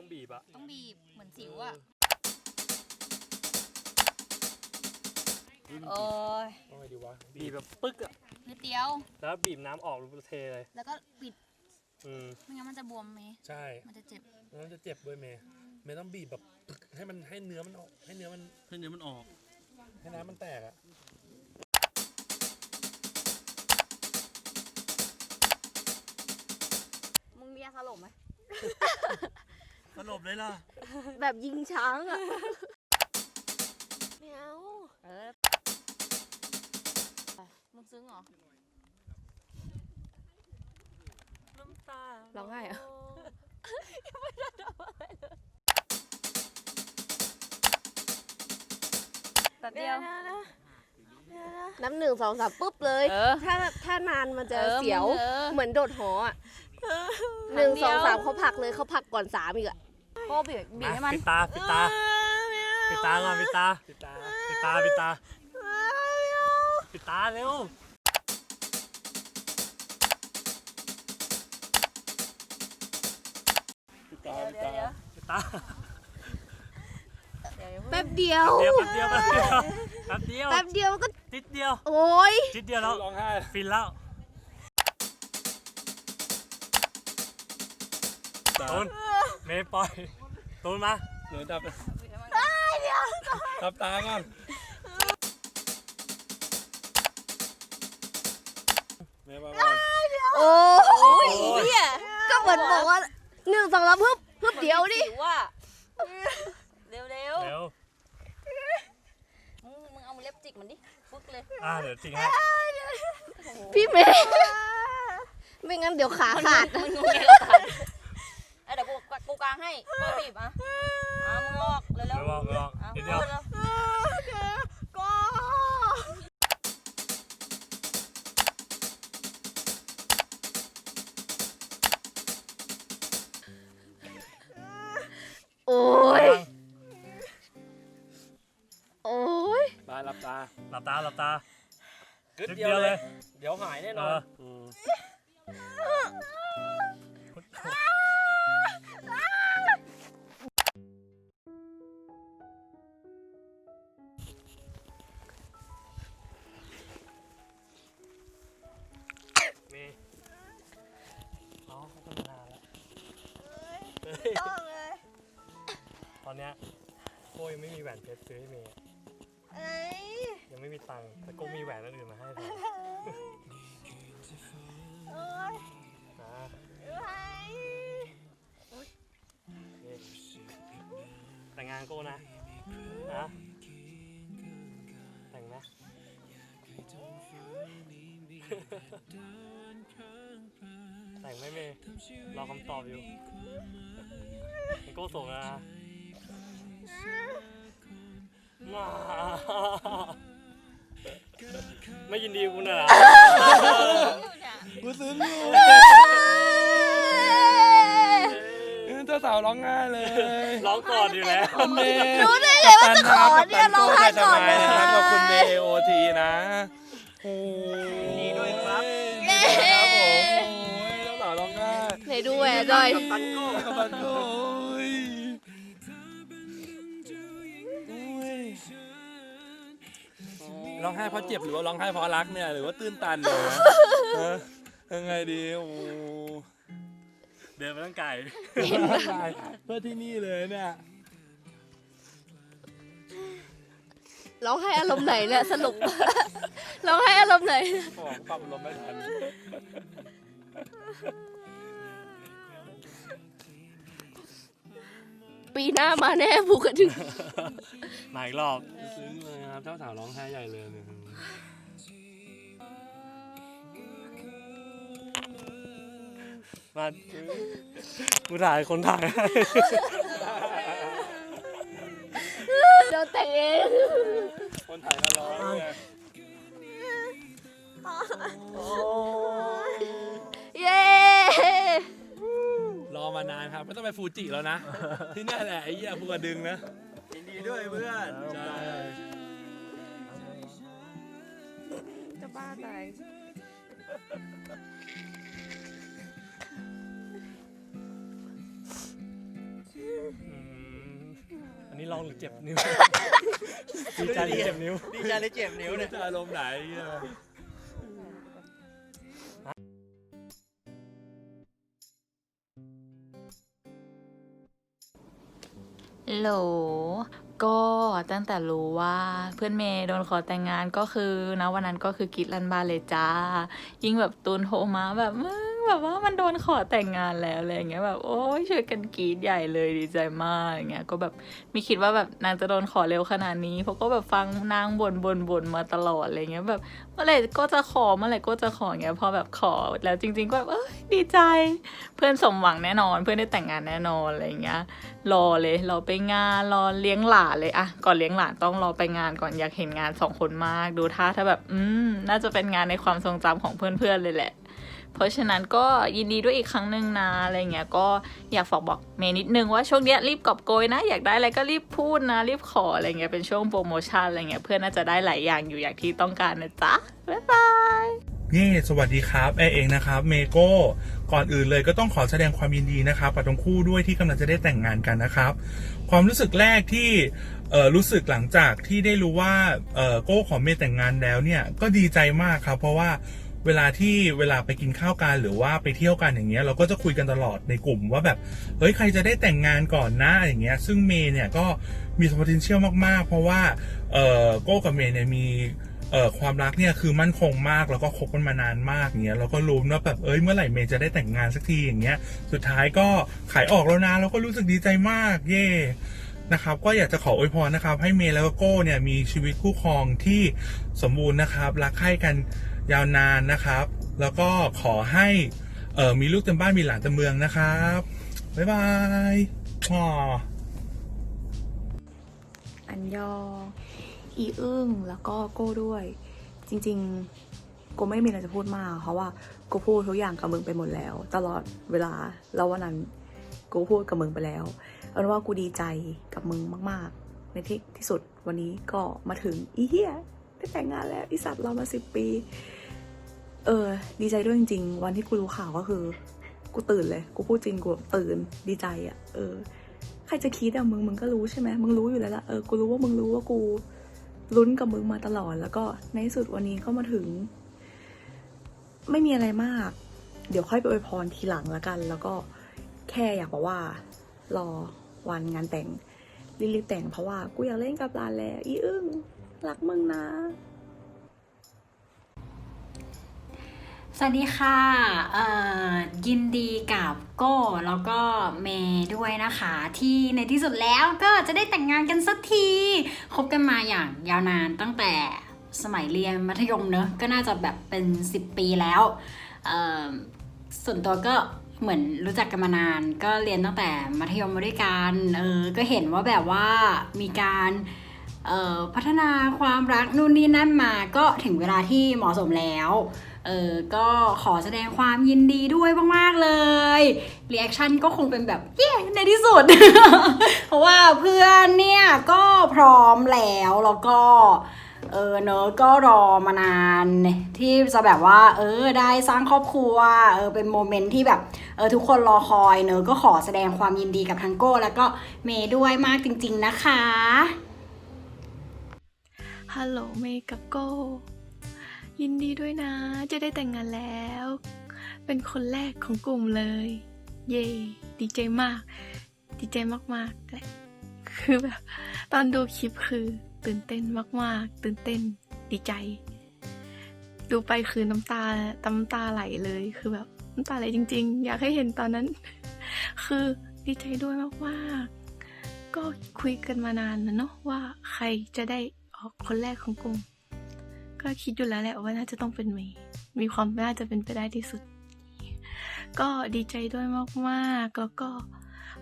ต้องแบบต้องบีบอะต้องบีบเหมือนสิวอะโอ้ยเอาไงดีวะบีบแบบปึ๊กอะนิดเดียว แล้วบีบน้ำออกรูเทเลย แล้วก็ปิดอืมไม่งั้นมันจะบวมไหมใช่มันจะเจ็บแล้วมันจะเจ็บด้วยเมย์เมย์ต้องบีบแบบปึ๊กให้มันให้เนื้อมันออก ให้เนื้อมันให้เนื้อมันออก ให้น้ำมันแตกอะมึงมียาสลบไหม สลบเลยล่ะ แบบยิงช้างอะไม่เอาเออมึงซึ้งเหรอน้ำตาร้องไห้เหรอแบบเดียว น้ำหนึ่งสองสามปุ๊บเลย เออถ้าถ้านานมันจะเออเสียว มึงเออ เหมือนโดดหออะหครั้นึ่งงเดีสยวองสามเขาผลักเลยเขาผลักก่อนสามอีกอะ โป้บีบบีบให้มัน ปิดตาปิดตาปิดตาก่อนปิดตาปิดตาปิดตาปิดตาปิดตาเร็วปิดตาปิดตาปิดตาแป๊บเดียวเดียวแป๊บเดียวแป๊บเดียวแป๊บเดียวแป๊บเดียวก็นิดเดียวโอ้ยนิดเดียวแล้วร้องไห้ฟินแล้วตูนเมย์ปล่อย ตูนมาหนูจับจับตาก่อนเมย์มาก่อนโอ้ยโอ้ยเนี่ยก็เหมือนบอกว่าหนึ่งสองสามฮึบฮึบเดียวดิว่าเร็วเร็วเร็วมึงมึงเอามือเล็บจิกมันดิฟึกเลยอ่าเดี๋ยวจริงฮะพี่เมย์ไม่งั้นเดี๋ยวขาขาดมึงงงเงี้ยแล้วกันเอ้ยเดี๋ยว กูกูกลางให้กูบีบอะอะมึงลอกเร็วเร็วไม่บอกไม่บอกอะนิดเดียวร็วโอ้ย โอ้ย ตาหลับตาหลับตาหลับตา กึ๊ดนิดเดีเดียยววเลเลยยเดี๋ยวหายแน่เอนอนอมเม ตอนเนี้ยโก้ยังไม่มีแหวนเพชรซื้อให้เมย์ยังไม่มีตังค์แต่โก้มีแหวนอันอื่นมาให้แทนนะนี่แต่งงานโก้นะนะแต่งนะ แต่งไหม่เมย์รอคำตอบอยู่มันโก้ส่งแล้วนะว้าไม่ยินดีกับคุณน่ะเหรอกูซึ้งอยู่เจ้าสาวร้องไห้เลย ร้องก่อนอยู่แล้วคุณเมย์รู้ได้ไงว่าจะขอเนี่ยร้องไห้ก่อนเลยนะครับขอบคุณเมย์โอทีนะโอ้ ไห้ไหนดูแหวนหน่อยตันโก้ขอบคุณโอ้ยโอ้ยร้องไห้เพราะเจ็บหรือว่าร้องไห้เพราะรักเนี่ยหรือว่าตื้นตันเนี่ยฮะยังไงดีโอ้เดินไปตั้งไกลเพื่อที่นี่เลยเนี่ยร้องไห้อารมณ์ไหนเนี่ยสรุป ร้องไห้อารมณ์ไหนผมปรับลมไม่ทัน ปีหน้ามาแน่ผูกกระดึงมาอีกรอบซึ้งเลยครับเจ้าสาวร้องไห้ใหญ่เลยเนี่ยมากูถ่ายคนถ่ายให้เดี๋ยวแต่งเองคนถ่ายก็ร้องเนี่ยเานานครับ ไม่ต้องไปฟูจิแล้วนะ ที่เนี่ยแหละไอ้เหี้ยภูกระดึงนะ ยินดีด้วยเพื่อน ใช่บ้าตายอืมอันนี้ลองหรือเจ็บนิ้ว ดีใจหรือเจ็บนิ้ว ดีใจเลยเจ็บนิ้วเนี่ย จะอารมณ์ไหนเนี่ย โหล ก็ตั้งแต่รู้ว่าเพื่อนเมย์โดนขอแต่งงานก็คือนะวันนั้นก็คือกิดลันบาเลยจ้า ยิ่งแบบตูนโทรมาแบบมึง แบบว่ามันโดนขอแต่งงานแล้วอะไรเงี้ยแบบโอ้ยช่วยกันกรีดใหญ่เลยดีใจมากอย่างเงี้ยก็แบบไม่คิดว่าแบบนางจะโดนขอเร็วขนาดนี้เพราะก็แบบฟังนางบ่นบ่นบ่นมาตลอดอะไรเงี้ยแบบเมื่อไหร่ก็จะขอเมื่อไหร่ก็จะขออย่างเงี้ยพอแบบขอแล้วจริง ๆ ก็แบบเอ้ยดีใจ เพื่อนสมหวังแน่นอน เพื่อนได้แต่งงานแน่นอนอะไรเงี้ยรอเลยรอไปงานรอเลี้ยงหลานเลยอะก่อนเลี้ยงหลานต้องรอไปงานก่อนอยากเห็นงานสองคนมาก ดูท่าถ้าแบบอืมน่าจะเป็นงานในความทรงจำของเพื่อนๆเลยแหละ เพราะฉะนั้นก็ยินดีด้วยอีกครั้งหนึ่งนะอะไรเงี้ยก็อยากฝากบอกเมย์นิดนึงว่าช่วงเนี้ยรีบกอบโกยนะ อยากได้อะไรก็รีบพูดนะ รีบขออะไรเงี้ยเป็นช่วงโปรโมชั่นอะไรเงี้ยเพื่อนน่าจะได้หลายอย่างอยู่อย่างที่ต้องการนะจ๊ะบ๊ายบายเย่สวัสดีครับแอร์เองนะครับเมโก้ก่อนอื่นเลยก็ต้องขอแสดงความยินดีนะครับกับทั้งคู่ด้วยที่กำลังจะได้แต่งงานกันนะครับ ความรู้สึกแรกที่รู้สึกหลังจากที่ได้รู้ว่าโก้ขอเมย์แต่งงานแล้วเนี่ยก็ดีใจมากครับ เพราะว่า เวลาที่เวลาไปกินข้าวกันหรือว่าไปเที่ยวกันอย่างเงี้ยเราก็จะคุยกันตลอดในกลุ่มว่าแบบเฮ้ยใครจะได้แต่งงานก่อนนะอย่างเงี้ยซึ่งเมย์เนี่ยก็มี potential มากๆ เพราะว่าเอ่อโก้กับเมย์เนี่ยมีเอ่อความรักเนี่ยคือมั่นคงมากแล้วก็คบกันมานานมากอย่างเงี้ยเราก็รู้ว่าแบบเอ้ยเมื่อไหร่เมย์จะได้แต่งงานสักทีอย่างเงี้ยสุดท้ายก็ขายออกแล้วนะเราก็รู้สึกดีใจมากเย่นะครับก็อยากจะขออวยพรนะครับ ให้เมย์แล้วก็โก้เนี่ยมีชีวิตคู่ครองที่สมบูรณ์นะครับรักใคร่กัน ยาวนานนะครับ แล้วก็ขอให้เออมีลูกเต็มบ้านมีหลานเต็มเมืองนะครับ บ๊ายบายอ๋ออันยองอีอึ้งแล้วก็โก้ด้วย จริงๆกูไม่มีอะไรจะพูดมาก เพราะว่ากูพูดทุกอย่างกับมึงไปหมดแล้ว ตลอดเวลาแล้ววันนั้นกูพูดกับมึงไปแล้วเอาเป็นว่ากูดีใจกับมึงมาก ๆ ในที่ที่สุดวันนี้ก็มาถึงอีเฮียได้แต่งงานแล้วอีสัตว์เรามาสิบปี เออ ดีใจด้วยจริงๆ วันที่กูรู้ข่าวก็คือ กูตื่นเลย กูพูดจริง กูตื่น ดีใจอะ่ะ เออ ใครจะคิดอะมึง มึงก็รู้ใช่ไหมมึงรู้อยู่แล้วละเออ กูรู้ว่ามึงรู้ว่ากูลุ้นกับมึงมาตลอด แล้วก็ในที่สุดวันนี้ก็มาถึง ไม่มีอะไรมาก เดี๋ยวค่อยไปอวยพรทีหลังละกัน แล้วก็แค่อยากบอกว่า รอวันงานแต่งรีบๆแต่งเพราะว่ากูอยากเล่นกับลานแล้ว อีอึ้งรักมึงนะ สวัสดีค่ะยินดีกับโก้แล้วก็เมย์ด้วยนะคะ ที่ในที่สุดแล้วก็จะได้แต่งงานกันสักทีคบกันมาอย่างยาวนานตั้งแต่สมัยเรียนมัธยมเนอะก็น่าจะแบบเป็น 10 ปีแล้วส่วนตัวก็เหมือนรู้จักกันมานาน ก็เรียนตั้งแต่มัธยมมาด้วยกันเออก็เห็นว่าแบบว่ามีการออพัฒนาความรักนู่นนี่นั่นมาก็ถึงเวลาที่เหมาะสมแล้ว เออก็ขอแสดงความยินดีด้วยมากๆเลยรีแอคชั่นก็คงเป็นแบบเย้ในที่สุด เพราะว่าเพื่อนเนี่ยก็พร้อมแล้วแล้วก็เออเนอะก็รอมานาน ที่จะแบบว่า เออได้สร้างครอบครัวเออเป็นโมเมนต์ที่แบบเออทุกคนรอคอยเนอะก็ขอแสดงความยินดีกับทั้งโก้ แล้วก็เมย์ด้วยมากจริง ๆนะคะฮัลโหลเมย์กับโก้ ยินดีด้วยนะ จะได้แต่งงานแล้ว เป็นคนแรกของกลุ่มเลย เย่ดีใจมาก ดีใจมากๆแหละคือแบบตอนดูคลิปคือตื่นเต้นมาก ๆ ตื่นเต้นดีใจ ดูไปคือน้ำตาน้ำตาไหลเลยคือแบบน้ำตาไหลจริง ๆ อยากให้เห็นตอนนั้น คือดีใจด้วยมากๆก็คุยกันมานานนะเนาะว่าใครจะได้ออกคนแรกของกลุ่ม ก็คิดอยู่แล้วแหละว่าน่าจะต้องเป็นเมย์มีความน่าจะเป็นไปได้ที่สุด ก็ดีใจด้วยมากๆแล้วก็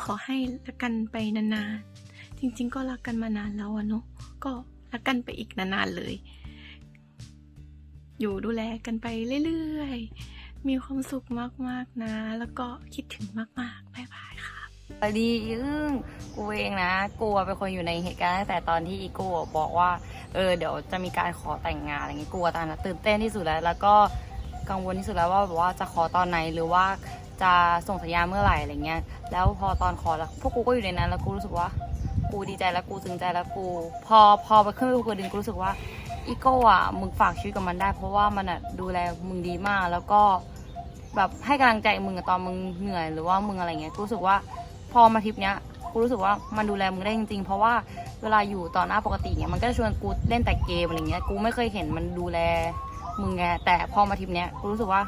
ขอให้รักกันไปนานๆ จริงๆ ก็รักกันมานานแล้วอะเนาะก็รักกันไปอีกนานๆเลย อยู่ดูแลกันไปเรื่อยๆ มีความสุขมากๆนะ แล้วก็คิดถึงมากๆบ๊ายบาย ค่ะสวัสดีอีอึ้งกูเองนะกูอะเป็นคนอยู่ในเหตุการณ์ตั้งแต่ตอนที่อีโก้บอกว่า เออเดี๋ยวจะมีการขอแต่งงานอะไรเงี้ยกลัวตอนนั้นตื่นเต้นที่สุดแล้ว แล้วก็กังวลที่สุดแล้วว่าแบบว่าจะขอตอนไหนหรือว่าจะส่งสัญญาเมื่อไหร่อะไรเงี้ย แล้วพอตอนขอแล้วพวกกูก็อยู่ในนั้น แล้วกูรู้สึกว่า กูดีใจแล้วกูซึ้งใจแล้วกู พอพอไปขึ้นไปภูกระดึงกูรู้สึกว่าอีโก้อะมึงฝากชีวิตกับมันได้ เพราะว่ามันอะดูแลมึงดีมากแล้วก็แบบให้กำลังใจมึงตอนมึงเหนื่อยหรือว่ามึงอะไรเงี้ยกูรู้สึกว่า พอมาทริปเนี้ยกูรู้สึกว่ามันดูแลมึงได้จริงๆ เพราะว่าเวลาอยู่ต่อหน้าปกติเนี้ยมันก็จะชวนกูเล่นแต่เกมอะไรเงี้ย กูไม่เคยเห็นมันดูแลมึงไง แต่พอมาทริปเนี้ยกูรู้สึกว่า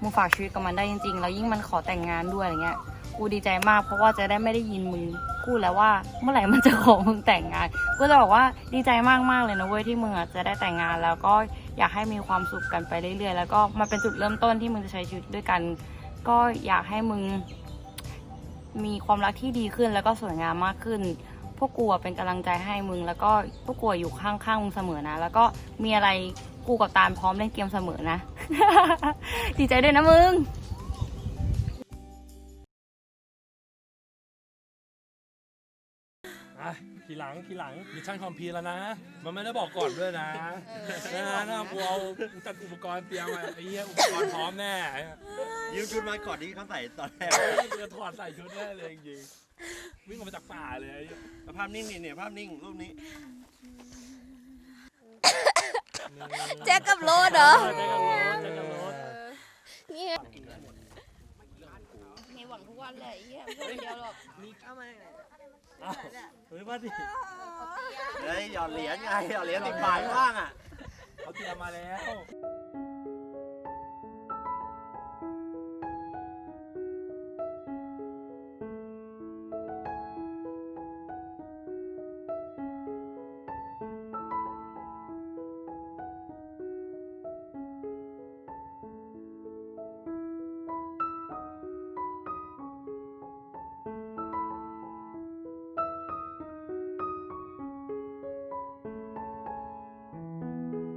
มึงฝากชีวิตกับมันได้จริงๆ แล้วยิ่งมันขอแต่งงานด้วยอะไรเงี้ย กูดีใจมากเพราะว่าจะได้ไม่ได้ยินมึงพูดแล้วว่าเมื่อไหร่มันจะขอมึงแต่งงาน กูจะบอกว่าดีใจมากๆเลยนะเว้ยที่มึงอะจะได้แต่งงานแล้วก็อยากให้มีความสุขกันไปเรื่อยๆ แล้วก็มันเป็นจุดเริ่มต้นที่มึงจะใช้ชีวิตด้วยกัน ก็อยากให้มึง มีความรักที่ดีขึ้นแล้วก็สวยงามมากขึ้น พวกกูเป็นกำลังใจให้มึง แล้วก็พวกกูอยู่ข้างๆมึงเสมอนะ แล้วก็มีอะไรกูกับตาลพร้อมเล่นเกมเสมอนะ ดีใจด้วยนะมึง อะทีหลังทีหลังมิชชั่นคอมพลีทแล้วนะ มันไม่ได้บอกก่อนด้วยนะนะนะกูเอากูจัดอุปกรณ์เตรียมมาไอ้เหี้ยอุปกรณ์พร้อมแน่ยืมชุดมาก่อนที่เขาใส่ตอนแรกเดือถอดใส่ชุดแน่เลยจริงๆวิ่งออกมาจากป่าเลยไอ้เหี้ยภาพนิ่งนี่เนี่ยภาพนิ่งรูปนี้แจ็คกับโรดเหรอแจ็คกับโรสแจ็คกับโรสนี่มีหวังทุกวันแหละไอ้เหี้ยไม่คนเดียวหรอกอ้า วเฮ้ยว่าดิเฮ้ยหยอดเหรียญไงหยอดเหรียญติดบาทข้างอะ เขาเตรียมมาแล้ว